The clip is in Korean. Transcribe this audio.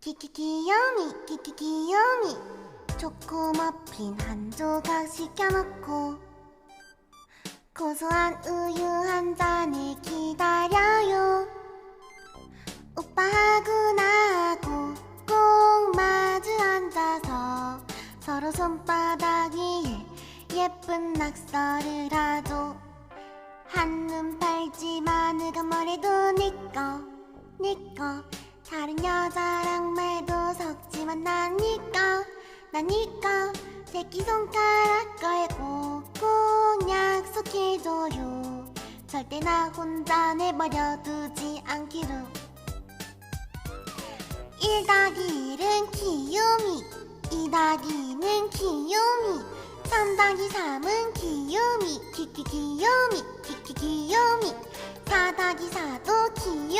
키키 귀요미 키키 귀요미 초코 머핀 한 조각 시켜놓고 고소한 우유 한 잔을 기다려요. 오빠하고 나하고 꼭 마주 앉아서 서로 손바닥 위에 예쁜 낙서를 하죠. 한눈 팔지만 누가 뭐래도 니꺼 니꺼 다른 여자랑 말도 섞지만 난 니꺼 새끼손가락 걸고 꼭 약속해줘요. 절대 나 혼자 내버려 두지 않기로. 1 더하기 1은 귀요미 2 더하기 2는 귀요미 3 더하기 3은 귀요미 키키 귀요미 키키 귀요미. 4 더하기 4도 귀요미. 5